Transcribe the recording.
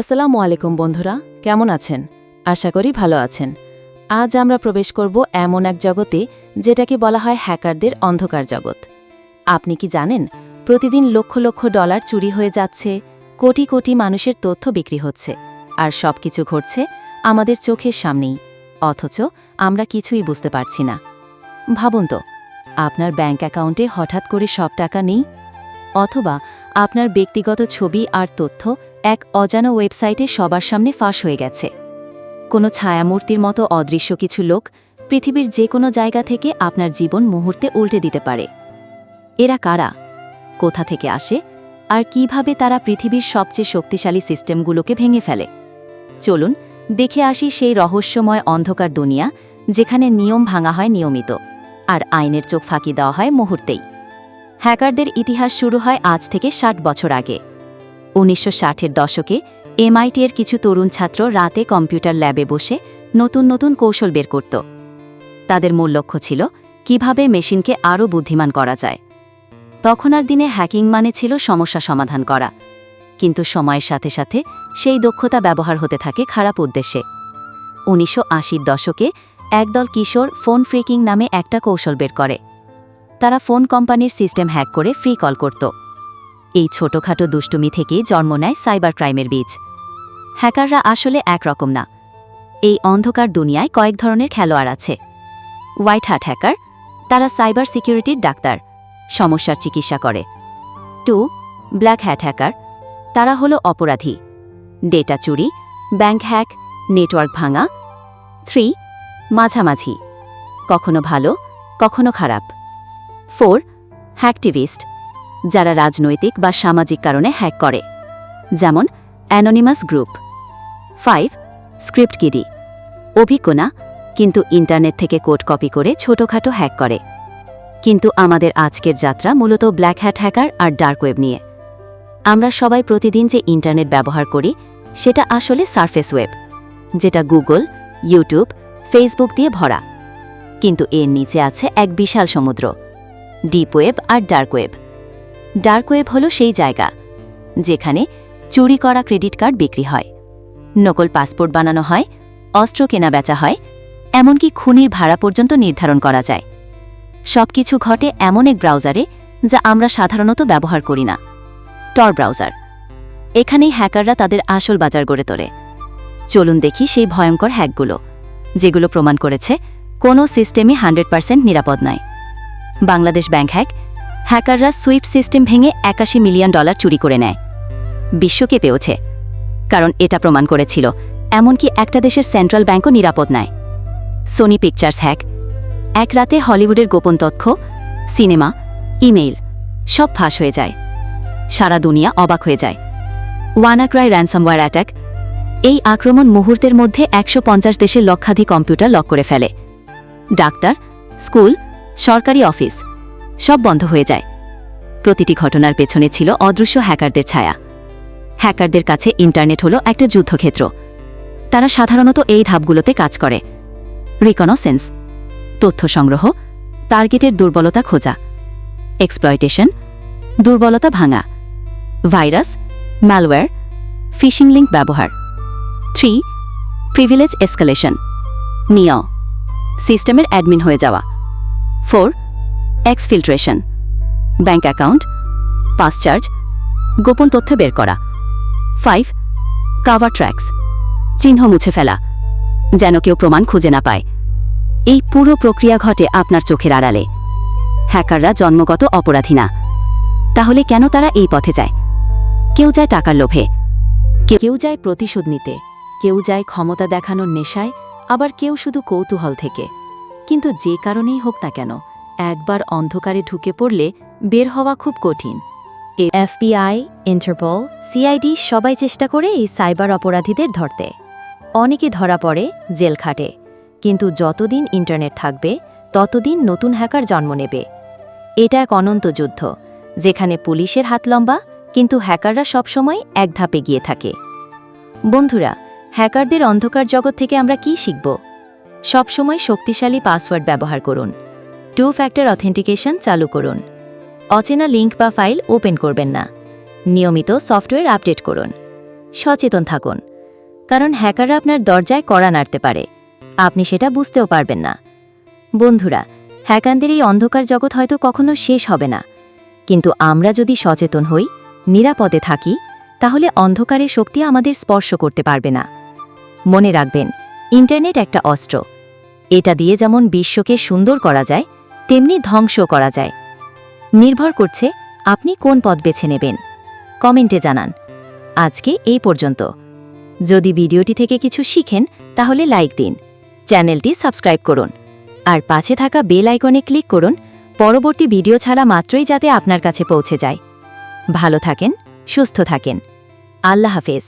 আসসালামু আলাইকুম বন্ধুরা, কেমন আছেন? আশা করি ভালো আছেন। আজ আমরা প্রবেশ করব এমন এক জগতে যেটাকে বলা হয় হ্যাকারদের অন্ধকার জগৎ। আপনি কি জানেন, প্রতিদিন লক্ষ লক্ষ ডলার চুরি হয়ে যাচ্ছে, কোটি কোটি মানুষের তথ্য বিক্রি হচ্ছে, আর সবকিছু ঘটছে আমাদের চোখের সামনেই, অথচ আমরা কিছুই বুঝতে পারছি না। ভাবুন তো, আপনার ব্যাঙ্ক অ্যাকাউন্টে হঠাৎ করে সব টাকা নেই? অথবা আপনার ব্যক্তিগত ছবি আর তথ্য এক অজানা ওয়েবসাইটে সবার সামনে ফাঁস হয়ে গেছে। কোনো ছায়ামূর্তির মতো অদৃশ্য কিছু লোক পৃথিবীর যে কোনো জায়গা থেকে আপনার জীবন মুহূর্তে উল্টে দিতে পারে। এরা কারা? কোথা থেকে আসে? আর কীভাবে তারা পৃথিবীর সবচেয়ে শক্তিশালী সিস্টেমগুলোকে ভেঙে ফেলে? চলুন দেখে আসি সেই রহস্যময় অন্ধকার দুনিয়া, যেখানে নিয়ম ভাঙা হয় নিয়মিত, আর আইনের চোখ ফাঁকি দেওয়া হয় মুহূর্তেই। হ্যাকারদের ইতিহাস শুরু হয় আজ থেকে ষাট বছর আগে। উনিশশো ষাটের দশকে এমআইটি এর কিছু তরুণ ছাত্র রাতে কম্পিউটার ল্যাবে বসে নতুন নতুন কৌশল বের করত। তাদের মূল লক্ষ্য ছিল কীভাবে মেশিনকে আরও বুদ্ধিমান করা যায়। তখন আর দিনে হ্যাকিং মানে ছিল সমস্যা সমাধান করা। কিন্তু সময়ের সাথে সাথে সেই দক্ষতা ব্যবহার হতে থাকে খারাপ উদ্দেশ্যে। উনিশশো আশির দশকে একদল কিশোর ফোন ফ্রিকিং নামে একটা কৌশল বের করে। তারা ফোন কোম্পানির সিস্টেম হ্যাক করে ফ্রি কল করত। এই ছোটখাটো দুষ্টুমি থেকেই জন্ম নেয় সাইবার ক্রাইমের বীজ। হ্যাকাররা আসলে একরকম না। এই অন্ধকার দুনিয়ায় কয়েক ধরনের খেলোয়াড় আছে। হোয়াইট হাট হ্যাকার, তারা সাইবার সিকিউরিটির ডাক্তার, সমস্যার চিকিৎসা করে। টু, ব্ল্যাক হ্যাট হ্যাকার, তারা হলো অপরাধী। ডেটা চুরি, ব্যাংক হ্যাক, নেটওয়ার্ক ভাঙা। থ্রি, মাঝামাঝি, কখনো ভালো, কখনো খারাপ। ফোর, হ্যাকটিভিস্ট যারা রাজনৈতিক বা সামাজিক কারণে হ্যাক করে। যেমন Anonymous group five script kiddie অভিজ্ঞ না কিন্তু ইন্টারনেট থেকে কোড কপি করে ছোটখাটো হ্যাক করে। কিন্তু আমাদের আজকের যাত্রা মূলত ব্ল্যাক হ্যাট হ্যাকার আর ডার্ক ওয়েব নিয়ে। আমরা সবাই প্রতিদিন যে ইন্টারনেট ব্যবহার করি, সেটা আসলে সারফেস ওয়েব যেটা গুগল ইউটিউব ফেসবুক দিয়ে ভরা। কিন্তু এর নিচে আছে এক বিশাল সমুদ্র ডিপ ওয়েব আর ডার্ক ওয়েব ডার্ক ওয়েব হল সেই জায়গা, যেখানে চুরি করা ক্রেডিট কার্ড বিক্রি হয়। নকল পাসপোর্ট বানানো হয়, অস্ত্র কেনা বেচা হয়, এমনকি খুনির ভাড়া পর্যন্ত নির্ধারণ করা যায়। সবকিছু ঘটে এমন এক ব্রাউজারে যা আমরা সাধারণত ব্যবহার করি না, টর ব্রাউজার। এখানেই হ্যাকাররা তাদের আসল বাজার গড়ে তোলে। চলুন দেখি সেই ভয়ঙ্কর হ্যাকগুলো, যেগুলো প্রমাণ করেছে কোনো সিস্টেমই হান্ড্রেড পার্সেন্ট নিরাপদ নয়। বাংলাদেশ ব্যাংক হ্যাক হ্যাকাররা সুইপ সিস্টেম ভেঙে একাশি মিলিয়ন ডলার চুরি করে নেয়। বিশ্বকে পেয়েছে কারণ এটা প্রমাণ করেছিল, এমনকি একটা দেশের সেন্ট্রাল ব্যাংকও নিরাপদ নয় সোনি পিকচার্স হ্যাক। এক রাতে হলিউডের গোপন তথ্য, সিনেমা, ইমেইল, সব ফাঁস হয়ে যায়। সারা দুনিয়া অবাক হয়ে যায়। ওয়ানাক্রাই র্যানসামওয়্যার অ্যাটাক এই আক্রমণ মুহূর্তের মধ্যে একশো পঞ্চাশ দেশের লক্ষাধিক কম্পিউটার লক করে ফেলে। ডাক্তার, স্কুল, সরকারি অফিস। সব বন্ধ হয়ে যায়। প্রতিটি ঘটনার পেছনে ছিল অদৃশ্য হ্যাকারদের ছায়া। হ্যাকারদের কাছে ইন্টারনেট হলো একটা যুদ্ধক্ষেত্র। তারা সাধারণত এই ধাপগুলোতে কাজ করে। রিকনসেন্স, তথ্য সংগ্রহ, টার্গেটের দুর্বলতা খোঁজা, এক্সপ্লয়টেশন, দুর্বলতা ভাঙা, ভাইরাস ম্যালওয়্যার ফিশিং লিঙ্ক ব্যবহার। থ্রি, প্রিভিলেজ এসকালেশন নিয় সিস্টেমের অ্যাডমিন হয়ে যাওয়া। Four exfiltration, bank account, password, গোপন তথ্য বের করা। ফাইভ, কাভার ট্র্যাক্স, চিহ্ন মুছে ফেলা, যেন কেউ প্রমাণ খুঁজে না পায়। এই পুরো প্রক্রিয়া ঘটে আপনার চোখের আড়ালে। হ্যাকাররা জন্মগত অপরাধী না। তাহলে কেন তারা এই পথে যায়? কেউ যায় টাকার লোভে। কেউ যায় প্রতিশোধ নিতে। কেউ যায় ক্ষমতা দেখানোর নেশায়। আবার কেউ শুধু কৌতূহল থেকে। কিন্তু যে কারণেই হোক না কেন একবার অন্ধকারে ঢুকে পড়লে বের হওয়া খুব কঠিন। এফবিআই, ইন্টারপোল, সিআইডি সবাই চেষ্টা করে এই সাইবার অপরাধীদের ধরতে। অনেকে ধরা পড়ে জেল খাটে, কিন্তু যতদিন ইন্টারনেট থাকবে, ততদিন নতুন হ্যাকার জন্ম নেবে। এটা এক অনন্ত যুদ্ধ, যেখানে পুলিশের হাত লম্বা, কিন্তু হ্যাকাররা সবসময় এক ধাপে গিয়ে থাকে। বন্ধুরা, হ্যাকারদের অন্ধকার জগৎ থেকে আমরা কি শিখব? সবসময় শক্তিশালী পাসওয়ার্ড ব্যবহার করুন। টু ফ্যাক্টর অথেন্টিকেশন চালু করুন। অচেনা লিঙ্ক বা ফাইল ওপেন করবেন না। নিয়মিত সফটওয়্যার আপডেট করুন। সচেতন থাকুন। কারণ হ্যাকাররা আপনার দরজায় কড়া নাড়তে পারে। আপনি সেটা বুঝতেও পারবেন না। বন্ধুরা, হ্যাকারদের এই অন্ধকার জগৎ হয়তো কখনো শেষ হবে না। কিন্তু আমরা যদি সচেতন হই, নিরাপদে থাকি, তাহলে অন্ধকারের শক্তি আমাদের স্পর্শ করতে পারবে না। মনে রাখবেন ইন্টারনেট একটা অস্ত্র। এটা দিয়ে যেমন বিশ্বকে সুন্দর করা যায় তেমনি ধ্বংস করা যায়। নির্ভর করছে আপনি কোন পথ বেছে নেবেন। কমেন্টে জানান। আজকে এই পর্যন্ত। যদি ভিডিওটি থেকে কিছু শিখেন, তাহলে লাইক দিন। চ্যানেলটি সাবস্ক্রাইব করুন। আর পাশে থাকা বেল আইকনে ক্লিক করুন। পরবর্তী ভিডিও ছাড়া মাত্রই যাতে আপনার কাছে পৌঁছে যায়। ভালো থাকেন, সুস্থ থাকেন। আল্লাহ হাফেজ।